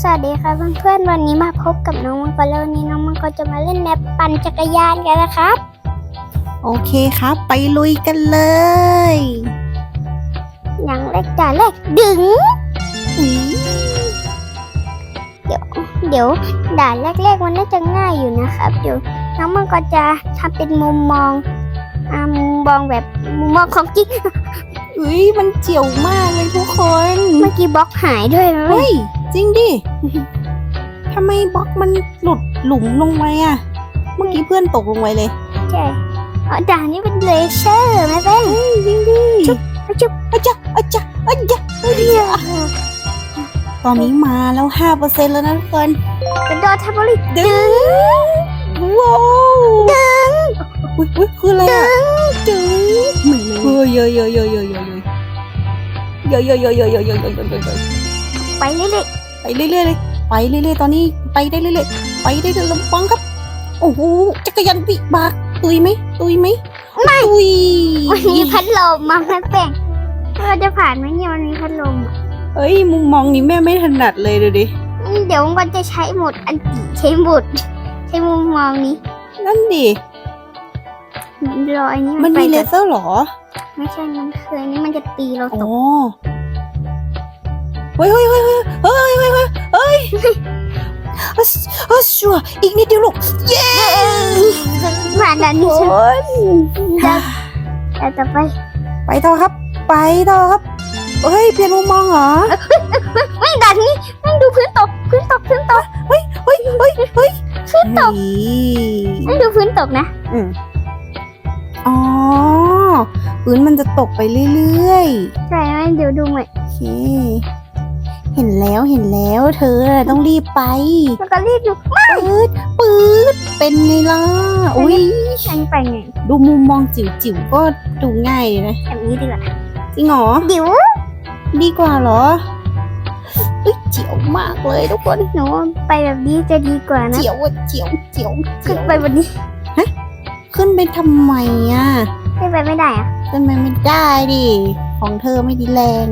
สวัสดีค่ะเพื่อนๆ วันนี้มาพบกับน้องมังกรแล้ววันนี้น้องมังกรจะมาเล่นแนบปั่นจักรยานกันนะครับ โอเคครับ ไปลุยกันเลย อย่างแรกด่านแรกดึงอืมเดี๋ยวเดี๋ยวด่านแรกๆมันน่าจะง่ายอยู่นะครับเดี๋ยวน้องมังกรจะทำเป็นมุมมองอ่ามุมมองแบบมุมมองของกิ๊กอุ้ยมันเจียวมากเลยทุกคน เมื่อกี้บล็อกหายด้วยไหมเฮ้ย จริงดิ ทำไมบล็อกมันหลุดหลุมลงไปอะ เมื่อกี้เพื่อนตกลงไปเลย ใช่อ๋อด่านนี้เป็นเลเซอร์ไหมแป้งเฮ้ยจริงดิจุ๊บจุ๊บอาจ๊ะอาจ๊ะอาจ๊ะอาจ๊ะตอนนี้มาแล้วห้าเปอร์เซ็นต์แล้วนะทุกคนกระโดดทับบริดึงว้าวดึงอุ้ยอุ้ยคืออะไรอะดึงเหมือนเลยเฮ้ยเยอะเยอะเยอะเยอะเยอะเยอะเยอะเยอะเยอะเยอะเยอะเยอะ ไปเรื่อยไปเรื่อยๆเลยไปเรื่อยๆตอนนี้ไปได้เรื่อยๆไปได้เรื่อยๆลำปังครับ โอ้โหจักรยานปิบากตุยไหมตุยไหมไม่ตุยๆมันมีพัดลมมาแม่แป้งเราจะผ่านไหมเนี่ยมันมีพัดลมอะเฮ้ยมุมมองนี้แม่ไม่ถนัดเลยดูดิอืมเดี๋ยวมันจะใช้หมดอันติใช้หมดใช้มุมมองนี้ นั่นดิรอยนี้มันไปมีเลกับเซอร์เหรอ ไม่ใช่มันคืออันนี้มันจะตีเราอ๋ตอก เฮ้ยเฮ้ยเฮ้ยเฮ้ยเฮ้ยเฮ้ยเฮ้ยเฮ้ยเฮ้ยเฮ้ยชัวอีกนิดเดียวลูก เย้ผ่านด่านนี้โอ้ใช่ยแต่ต่อไป ไปต่อครับ ไปต่อครับ เฮ้ย เปลี่ยนมุมมองเหรอ ไม่ด่านนี้ไม่ดูพื้นตก พื้นตก พื้นตก เฮ้ยเฮ้ยเฮ้ยเฮ้ยพื้นตกไม่ดูพื้นตกนะ อืมอ๋อ พื้นมันจะตกไปเรื่อยๆ ใช่ไหมเดี๋ยวดูใหม่โอเค เห็นแล้วเห็นแล้วเธอน่ะต้องรีบไปแล้วก็รีบดูปืดปืดเป็นไงล่ะอุ้ยอันนี้ไปไงดูมุมมองจิ๋วๆก็ดูง่ายเลยนะแบบนี้ดีกว่าจริงเหรอเดี๋ยวดีกว่าเหรอเอ้ยเจียวมากเลยทุกคนหนูว่าไปแบบนี้จะดีกว่านะเจียวอะเจียวเจียวเจีขึ้นยวไปบนนี้ขึ้นไปทำไมอะขึ้นไปไม่ได้อะขึ้นไปไม่ได้ดิของเธอไม่ดีแรง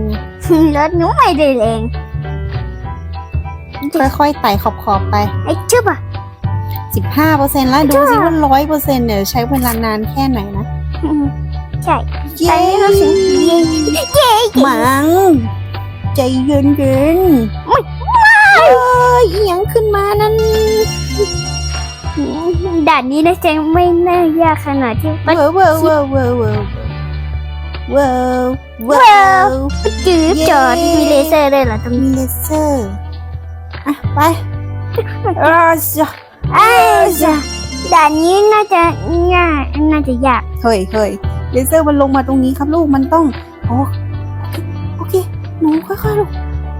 รถหนูไม่ได้แรง ค่อยๆไต่ขอบๆไปไอ้ชึบอะ15%แล้วดูสิว่าร้อยเปอร์เซ็นต์เนี่ยใช้เวลานานแค่ไหนนะอืมใช่เย้ใช้รู้สึกเย้เย้มังใจเย็นเย็นๆไม่เอ้ยอีหยังขึ้นมานั่นด่านนี้นะเจงไม่น่ายากขนาดที่เวอร์เวอร์เวอร์เวอร์เวอร์เวอร์เวอร์จืดจอดเย้มีเลเซอร์ด้วยเหรอตรงมีนี้เลเซอร์ อะไปเอาจ้ะอ้าวจ้ะด่านนี้น่าจะง่ายน่าจะยากเฮ้ยเฮ้ยเลเซอร์มันลงมาตรงนี้ครับลูกมันต้องโอเคโอเคหนูค่อยๆลูก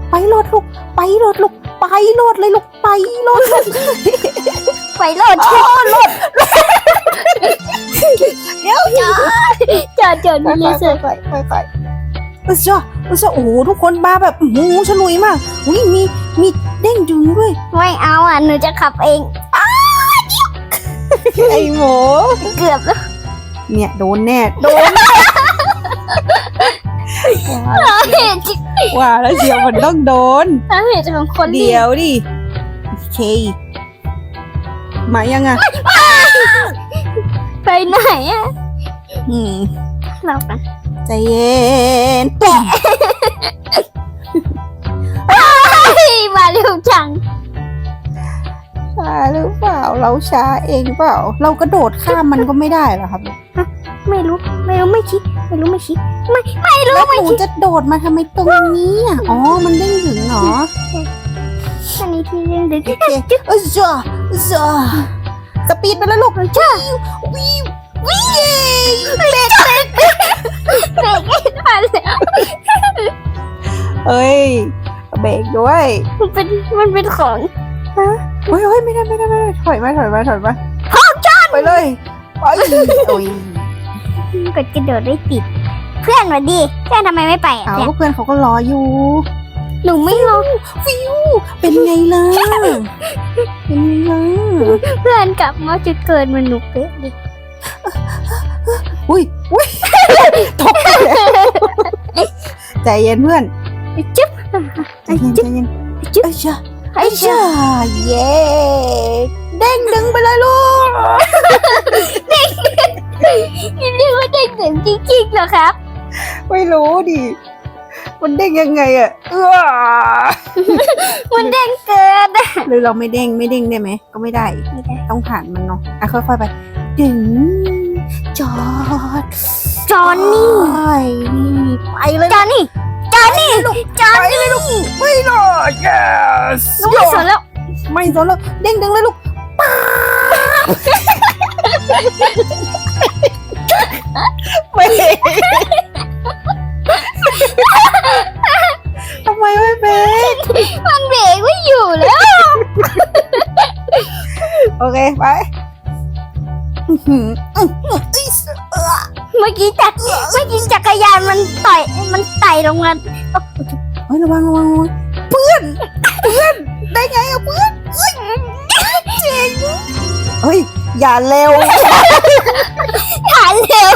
ไปโหลดลูกไปโหลดลูกไปโหลดเลยลูกไปโหลดลูกไปโหลดใช่โหลดเดี๋ยวจอดจอดจอดมีเลเซอร์ค่อยๆค่อยๆ เออจ้ะเออจ้ะโอ้โหทุกคนมาแบบโอ้โหฉลุยมากอุ้ยมีมีเด้งดึงด้วย ไม่เอาอะ หนูจะขับเองไอ้หมูเกือบแล้วเนี่ยโดนแน่โดนเหตุว่าแล้วเชียวมันต้องโดนเหตุของคนรีเดี๋ยบวดิโอเคมายังอะไปไหนอะอืมเรากัน ใจเย็นแปะมาเร็วจังช้าหรือเปล่า เราช้าเองเปล่า เรากระโดดข้ามมันก็ไม่ได้เหรอครับไม่รู้ไม่รู้ไม่คิด ไม่รู้ไม่คิดไม่ไม่รู้แล้วไม่หนูคิดจะโดดมาทำไมตรงนี้อะอ๋อมันเด้งถึงเหรออันนี้ที่เรื่องดึกโอเคเออจ้าจ้าสปีดไปแล้วลูกจ้าวิว วิวเบรกเบรกเบรกเบรกไม่ทันแล้วเอ้ยเบรกด้วยมันเป็นมันเป็นของเฮ้ยเฮ้ยไม่ได้ไม่ได้ไม่ได้ถอยมาถอยมาถอยมาพร้อมจ้าไปเลยไปโอ้ยกดกระโดดได้ติด เพื่อนมาดีเพื่อนทำไมไม่ไปอะเอาเพื่อนก็เพื่อนเขาก็รออยู่ หนูไม่รู้ฟิวเป็นไงล่ะเป็นไงล่ะเพื่อนกลับมาจุดเกิดมันหนุกเป๊ะดิ อุ้ยอุ้ยตกไปแล้วใจเย็นเพื่อนจิ๊บใจเย็นใจเย็นจิ๊บเอ้ยจ้าไอ้ไอ้เชื่อชาเย้เด้งดึงไปเลยลูกนี่เรียกว่าเด็กเหมือนจริงๆเหรอครับ ไม่รู้ดิมันเด้งยังไงอะเออมันเด้งเกินอะหรือเราไม่เด้งไม่เด้งได้ไหมก็ไม่ได้ไม่ได้ต้องผ่านมันเนาะอะค่อยๆไปดึง จอดจอนนี่ไปเลยจอนนี่จอนนี่จอนนี่ไม่รอด yes ลูกไม่สนแล้ว ไม่สนแล้วเด้งดึงเลยลูกป้าบไม่ทำไมไม่เป็นมันเบรกไม่อยู่แล้ว โอเค ไป มันไต่ลงมาเฮ้ยระวังระวังระวังเพื่อนเพื่อนได้ไงอะเพื่อนเอ้ยเจ๋งเฮ้ยอย่าเร็วขาเร็ว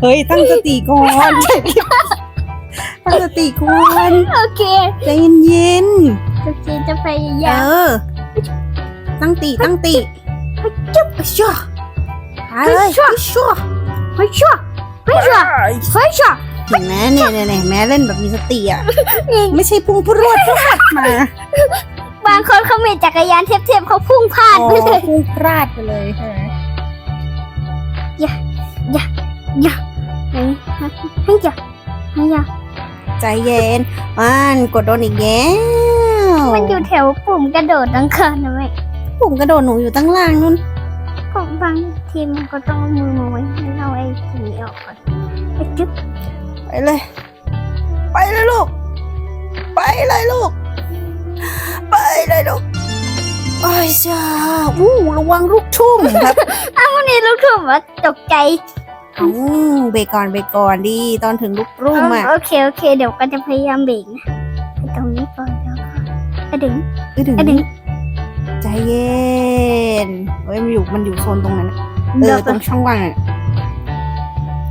เฮ้ยตั้งสติก่อนตั้งสติก่อนโอเคใจเย็นโอเคจะพยาๆเอยามอตั้งติตั้งติจุ๊บชั่วหาเลยชั่วชั่วเฮ้ยชัวเฮ้ยชัวเฮ้ยชัว เห็นไหมเนี่ยเนี่ยเนี่ยแม้เล่นแบบมีสติอะ ไม่ใช่พุ่งพรวดพลาดมาบางคนเขามีจักรยานเทียบๆเขาพุ่งพลาดอ๋อไปเลยพุ่งพลาดไปเลยใช่ไหมอย่าเฮ้ยให้อย่าให้อย่าใจเย็นมันกดโดนอีกแล้วมันอยู่แถวปุ่มกระโดดตั้งคืนนะแม่ปุ่มกระโดดหนูอยู่ตั้งล่างนู่นของบางทีมันก็ต้องเอามือมาไว้ให้เราไอ้สิ่งนี้ออกก่อนไอ้จึ๊บไป เลย ไปเลยลูก ไปเลยลูก ไปเลยลูกไอ้ยจ้าอู้ระวังลูกทุ่มครับวันนี้ลูกทุ่มว่าตกใจอู้เบรกก่อนเบรกก่อนดีตอนถึงลูกรุ่มอะโอเคโอเค เดี๋ยวก็จะพยายามเบรกนะไปตรงนี้ก่อนแล้วก็กระดึงอื้อถึงกระดึงใจเย็นเฮ้ยมันอยู่มันอยู่โซนตรงนั้นอะเอเดี๋ยอวตรงช่องว่างอะ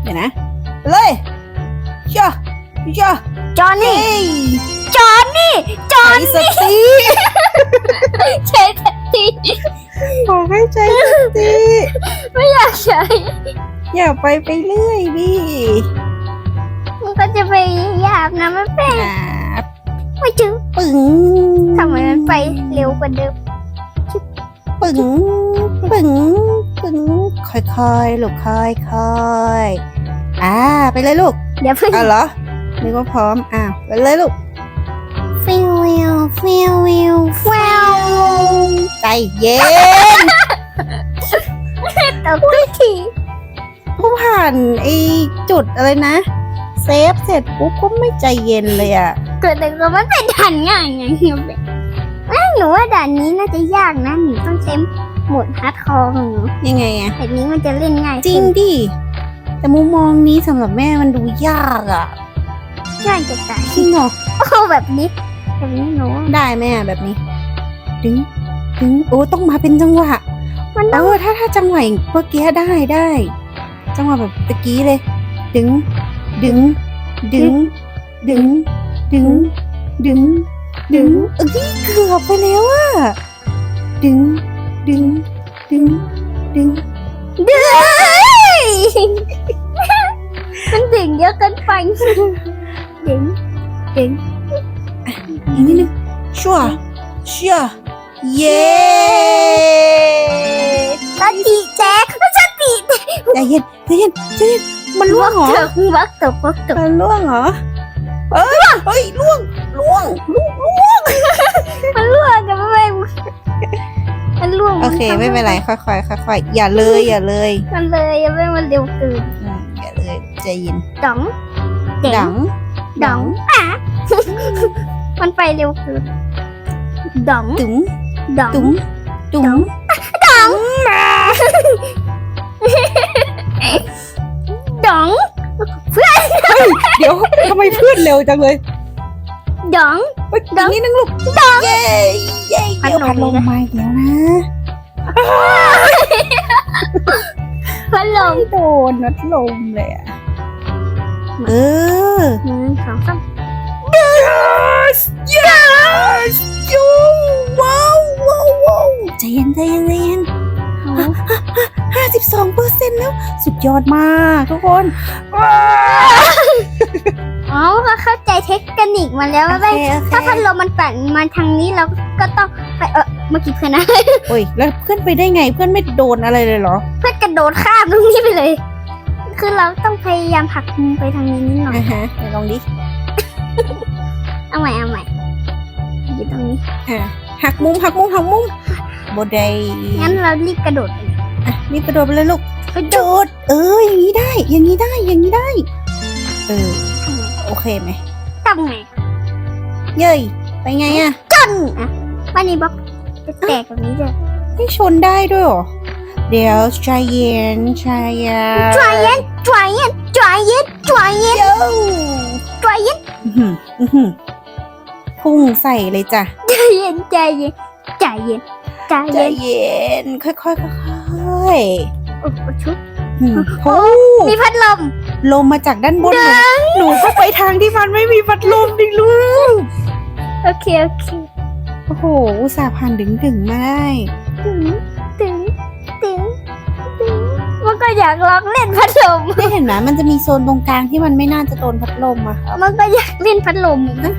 เดี๋ยวนะไปเลย จ้าจ้าจอนนี่เฮ้ยจอนนี่ จอนใจสติใช้แท็กซี่ขอให้ใจสติไม่อยากใช้อย่าไปไปเรื่อยดิมันก็จะไปหยาบนะไม่เป็นอ่าไม่จื้อปึ๋งทำไมมันไปเร็วกว่าเดิมปึ๋งปึ๋งปึ๋งค่อยๆลูกค่อยๆ อ่าไปเลยลูกเดี๋ยวเพิ่งอะเหรอนึกว่าพร้อมอ้าวไปเลยลูกฟิววิวฟิววิวฟิวใจเย็นตกทุกทีผู้ผ่านไอ้จุดอะไรนะ เซฟเสร็จปุ๊บก็ไม่ใจเย็นเลยอะเกิดอะไรก็มันเป็นด่านง่ายไงเฮียเบอ้าวหนูว่าด่านนี้น่าจะยากนะหนูต้องใช้โหมดฮาร์ดคอร์ของหนูยังไงอะแบบนี้มันจะเล่นง่ายจริงดิ แต่มุมมองนี้สำหรับแม่มันดูยากอะง่ายจะตายจริงเหรอโอ้แบบนี้ แบบนี้หนูได้ไหมอะแบบนี้ ดึง ดึง โอ้ต้องมาเป็นจังหวะ มันเอต้องอถ้าถ้าจังหวะอย่างเมื่อกี้ได้ได้ จังหวะแบบตะกี้เลย ดึง ดึง ดึง ดึง ดึง ดึง ดึง เอ้ยเกือบไปแล้วอะดึง ดึง ดึง ดึงเดือย มันดึงเยอะเกินไปดึงดึงอีกนิดนึงชัวเชื่อเย้สติแจ๊กสติใจเย็นใจเย็นใจเย็นมันล่วงเหรอตกวักตกวักตกมันล่วงเหรอเอ้ยเฮ้ยล่วงล่วงล่วงล่วงมันล่วงกันไม่ มันล่วงโอเคไม่เป็นไรค่อยๆค่อยๆอย่าเลยอย่าเลยมันเลยยังไม่มันเร็วเกินอืมอย่าเลยใจเย็นดองเจ๋ดังงดองอะมันไปเร็วเกินดองตึ๋งดองตุ๋งตุ๋งดองดองเดี๋ยวทำไมเพื่อนเร็วจังเลย ดองดังนี่นึงลูกดังเย้เย้เดี๋ยวพัดลมมาเดี๋ยวนะพัดลมโดนนัดลมเลยอะเออสองสาม yes yes you wow wow wow ใจเย็นใจเย็นใจเย็น ซ็นต์แล้ว สุดยอดมากทุกคน อ๋อก็เข้าใจเทคนิคมาแล้วโอว่าเคไม่โอเค ถ้าพัดลมมันปั่นมาทางนี้เราก็ต้องไปเออเมื่อกี้เพื่อนนะ โอ้ยแล้วเพื่อนไปได้ไงเพื่อนไม่โดนอะไรเลยเหรอเพื่อนกระโดดข้ามตรงนี้ไปเลย คือเราต้องพยายามผลักมือไปทางนี้นิดหน่อย อ่าฮะไหนลองดิเอาใหม่เอาใหม่อยู่ตรงนี้ อะหักมุมหักมุมหักมุม บดได้งั้นเรารีบกระโดดไปเลยอะนี่กระโดดไปเลยลูกกระโดโดดด เอออย่างนี้ได้ อย่างนี้ได้อย่างนี้ได้ เออโอเคไหมทำไงเย้ยไปไงอะจนอะบ้านนี้บล็อกจะแตกแบบนี้เลยให้ชนได้ด้วยเหรอเดี๋ยวใจเย็นใจเย็นจวยเย็นจวยเย็นจวยเย็นจวยเย็นเย้จวยเย็นอื้อหืออื้อหือพุ่งใส่เลยจ้ะใจเย็นใจเย็นใจเย็น ใจใจเย็นเย็น ค่อยๆค่อยๆโอ้โหชุบอืมโอ้มีพัดลม ลมมาจากด้านบนหนูหนูก็ไปทางที่มันไม่มีพัดลมดิลูกโอเค โอเคโอ้โหอุตส่าห์ผ่านดึงดึงๆมาได้ตึงตึงตึงตึงมันก็อยากลองเล่นพัดลม ได้เห็นไหมมันจะมีโซนตรงกลางที่มันไม่น่าจะโดนพัดลมอะครับมันก็อยากเล่นพัดลมนะ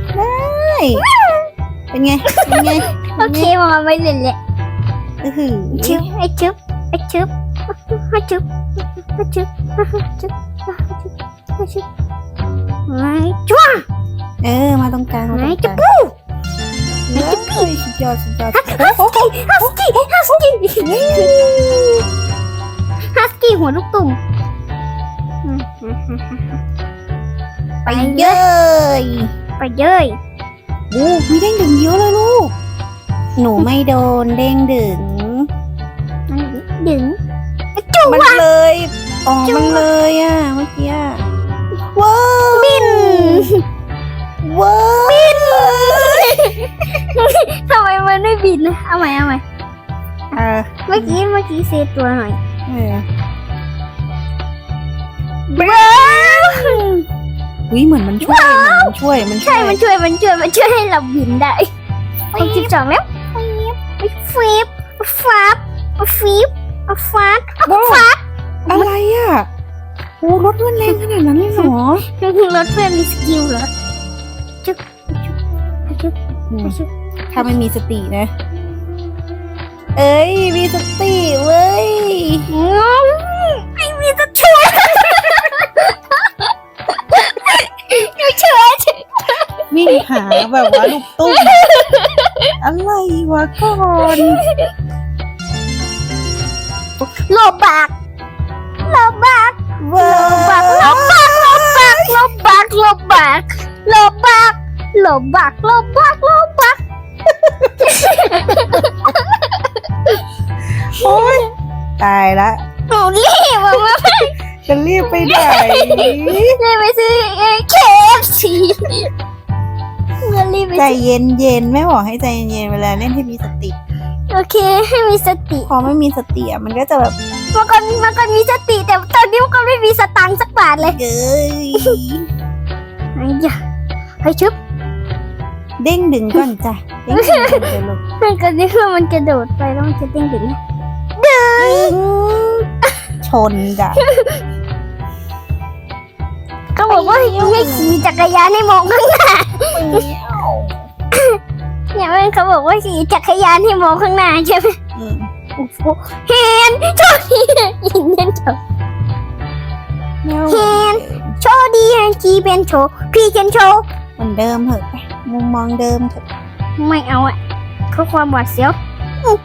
เป็นไงเป็นไง โอเคมาไม่เล่นแหละ อือหือชึบไอชึบไอชึบไอชึบไอชึบไอชึบไอชึบไอชึบไอจ้วงเออมาตรงกลางมาไอตรงกจะลางปูเฮ้ยสุดยอดสุดยอดฮัสกี้ฮัสกี้ฮัสกี้ฮัสกี้หัวลูกตุ่มไปเย้ยไปเย้ยโอ้มีเด้งดึงเยอะเลยลูก หนูไม่โดนเด้งดึง มันดึงมันเลย อ๋อ มันเลยอะเมื่อกี้อะว้าวบินว้าวบินทำไมมันไม่บินนะเอาใหม่เอาใหม่อ่าเมื่อกี้เมื่อกี้เซตัวหน่อยเออว้าววิเหมือนมันช่วยเหมือนมันช่วยมันช่ใช่วยมันช่วย มันช่วย มันช่วยให้เราบินได้ครบสิบสองแล้วฟีบฟับฟีบฟับ ว้าวอะไรอะโอ้รถมันแรงขนาดนั้นเลยเหรอรถเพื่อนมีสกิลเหรอจุ๊บจุ๊บจุ๊บอืมจุ๊บถ้าไม่มีสตินะ เอ้ย มีสติเว้ยงงไอ้มีจะช่วยหนูเฉยวิ่งหาแบบว่าลูกตุ้มอะไรวะก่อน โลบากโลบากว้าโลบากโลบากโลบากโลบากโลบากโลบากโลบากโลบากโอ้ยตายละหนูรีบมาว่าจะรีบไปไหนรีบไปซื้อเคฟซีเงินรีบไปใจซื้อเย็นเย็นๆแม่บอกให้ใจเย็นๆเวลาเล่นให้มีสติ โอเคให้มีสติพอไม่มีสติอะมันก็จะแบบเมื่อก่อนเมื่อก่อนมีสติแต่ตอนนี้เมื่อก่อนไม่มีสตังค์สักบาทเลยเอ้ยไอ้ยะไอ้ชุบเด้งดึงก่อนจ้ะเด้งดึงก่อนเดี๋ยวลูกเมื่อก่อนนี้ว่ามันจะโดดไปแล้วมันจะเด้งถึงนะชนจ้ะเขาบอกว่าให้ขี่จักรยานให้มองข้างหน้า เนี่ยมันเขาบอกว่าขี่จักรยานให้มองข้างหน้าใช่ไหมอืมโอ้โหเฮนโชคดีอินเดนโชว์เห็นโชว์ดีแฮนจีเป็นโชว์พี่เคนโชว์เหมือนเดิมเหอะไปมุมมองเดิมเถอะไม่เอาอะเขาความหวาดเสียวอืม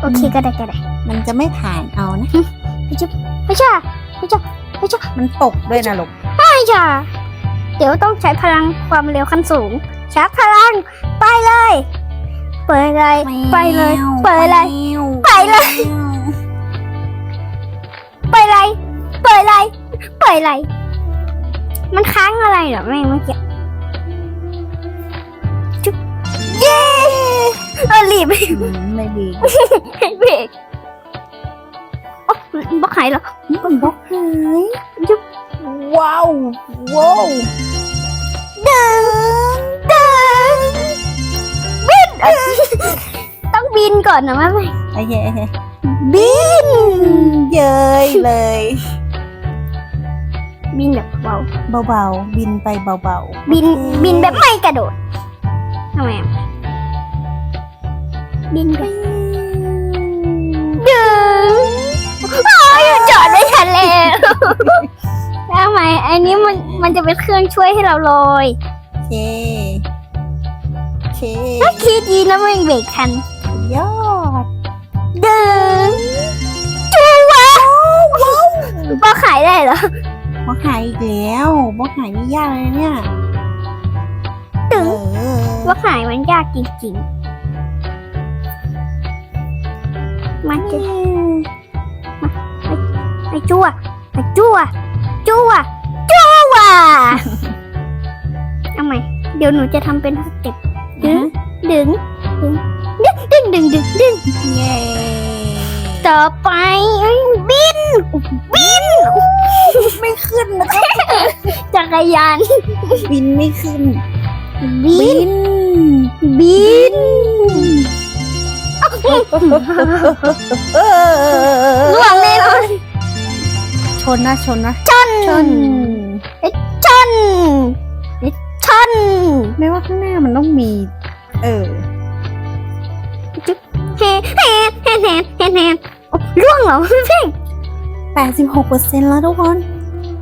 โอเคก็ได้ก็ได้ มันจะไม่ผ่านเอานะไม่ใช่ไม่ใช่ไม่ใช่ไม่ใช่มันตกด้วยนะลูกไม่ใช่เดี๋ยวต้องใช้พลังความเร็วขั้นสูงชาร์จพลังไป เลย เปิดเลยไปเลย เปิดเลยไปเลยไปเลย เปิดเลยเปิดเลยมันค้างอะไรเหรอแม่งเมื่อกี้จุ๊บเย้เออรีบอืมไม่ดีเบรกโอ๊ะบล็อกหายเหรอมันบล็อกหายจุ๊บว้าวว้าวเดินเดินบิน ต้องบินก่อนนะแม่โอเคโอเคบิน เย้ยเลย บินแบบเบาเบาๆ บินไปเบาๆ บินโอเคบินแบบไม่กระโดดทำไมอะบินแบบดึงโอ้ยจอดไม่ทันแล้วทำไมอันนี้มันมันจะเป็นเครื่องช่วยให้เราลอยโอเคโอ เคถ้าคิดดีนะมันเบรกทันยอดดึงจูวะบ้าขายได้เหรอบอหายอีกแล้วบอหายนี่ยากเลยนะเนี่ยดึงเออว่าขายมันยากจริงๆมันจะไอจั่วไอจั่วจั่วจั่วเอาใหม่เดี๋ยวหนูจะทำเป็นสเต็ป ดึงดึงดึงดึงดึงดึงดึงเย้ต่อไปบิน บินไม่ขึ้นนะครับจักรยานบินไม่ขึ้น บิน บิบินเออล่วงแน่นอนชนนะชนนะชนชนชน ชนไม่ว่าข้างหน้ามันต้องมี เออแฮแฮแฮแฮแฮแฮโอ้ล่วงเหรอพี่เพ่ง86เปอร์เซ็นต์แล้วทุกคน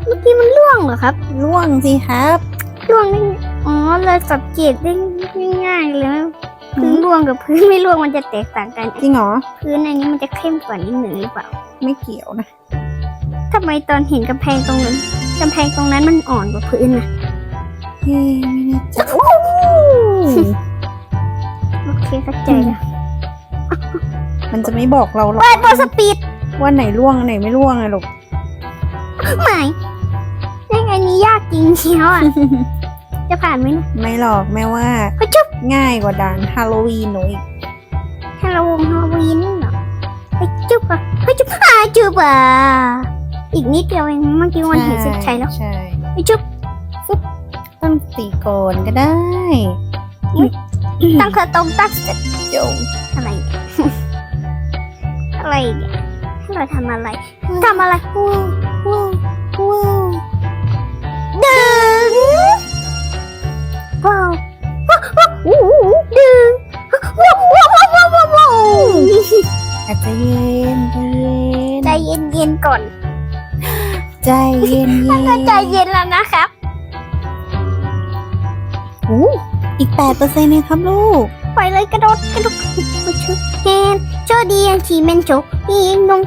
เมื่อกี้มันล่วงเหรอครับล่วงสิครับล่วงได้ไงอ๋อเราสังเกตได้ง่ายๆเลยว่าพื้นล่วงกับพื้นไม่ล่วงมันจะแตกต่างกันจริงเหรอพื้นอันนี้มันจะเข้มกว่านิดหนึ่งหรือเปล่า ไม่เกี่ยวนะทำไมตอนเห็นกำแพงตรงนั้นกำแพงตรงนั้นมันอ่อนกว่าพื้นนะ เฮ้ไม่แน่ใจโอเคเข้าใจแล้วมันจะไม่บอกเราหรอกเปิดบอสปีดว่าไหนล่วงอันไหนไม่ล่วงไงลูกไม่เล่นอันนี้ยากจริงเชียวอะ จะผ่านไหมนะไม่หรอกแม่ว่าเฮ้ยจุ๊บง่ายกว่าด่านฮาโลวีนหนูอีกฮาโลวงฮาโลวีนเหรอเฮ้ยจุ๊บอะเฮ้ยจุ๊บอะจุ๊บอะอีกนิดเดียวเองเมื่อกี้วันเห็นสิบชัยแล้วใช่เฮ้ยจุ๊บ ตั้งสติก่อนก็ได้ตั้งเธอตรงตั้งเสร็จโยอะไรเนี่ยอะไรเนี่ยให้เราทำอะไรทำอะไรว้าวว้าวว้าวดึงว้าวว้าวว้าวอู้หูดึงว้าวว้าวว้าวว้าวว้าวว้าวอาจจะเย็นใจใจเย็นๆก่อน ใจเย็นเย็นก็ใจเย็นแล้วนะครับโอ้อีกแปดเปอร์เซ็นต์เองครับลูกไปเลยกระโดดกระโดดมาชุดแฮนโจดีอันทีเมนโจยิงนง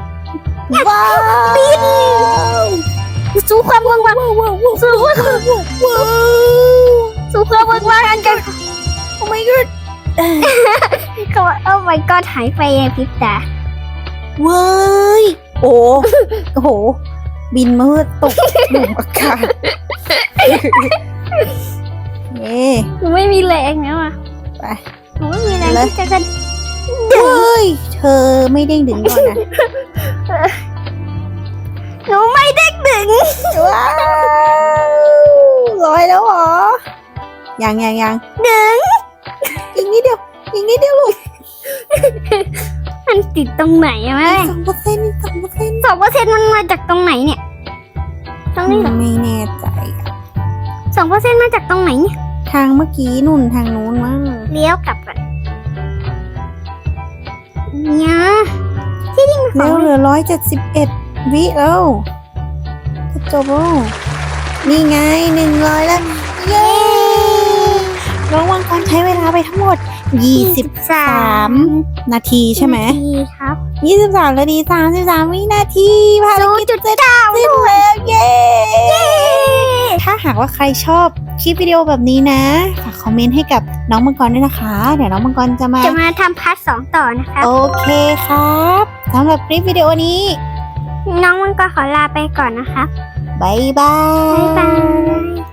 ว้าวบินสู้ความว่างว่างว้าวว้าวว้าวสู้ความว้าวสู้ความว่างว่างอันกันโอ้ my god เขาว่าโอ้ my god หายไปในพริบตาเว้ยโอ้โอ้โหบินมาเพื่อตกหลุมอากาศ เย้หนูไม่มีแรงแล้วอะไปหนูไม่มีแรงเลยที่จะกระเฮ้ยเธอไม่เด้งดึงก่อนนะหนูไม่ได้ดึงว้าวลอยแล้วเหรอยังยังยังดึงอีกนิดเดียวอีกนิดเดียวลูกมันติดตรงไหนอะแม่สองเปอร์เซ็นต์สองเปอร์เซ็นต์สองเปอร์เซ็นต์มันมาจากตรงไหนเนี่ยตรงนี้เหรอไม่แน่ใจอะ สองเปอร์เซ็นต์มาจากตรงไหนเนี่ยทางเมื่อกี้นุ่นทางนู้นมั้งเลี้ยวกลับก่อนเนี่ยที่นี่มันขแล้องวเหลือร้อยเจ็ดสิบเอ็ดวิแล้วจะจบแล้วนี่ไงหนึ่งร้อยแล้ว เย้น้องวังกรใช้เวลาไปทั้งหมดยี่สิบสามนาทีใช่ไหมนาทีครับ ยี่สิบสามนาทีสามสิบสามวินาทีภารกิจเสร็จสิ้นแล้ว ว่าใครชอบคลิปวิดีโอแบบนี้นะ ฝากคอมเมนต์ให้กับน้องมังกรด้วยนะคะ เดี๋ยวน้องมังกรจะมา จะมาทำพาร์ทสองต่อนะครับโอเคครับสำหรับคลิปวิดีโอนี้ น้องมันก็ขอลาไปก่อนนะครับบายบาย บ๊ายบาย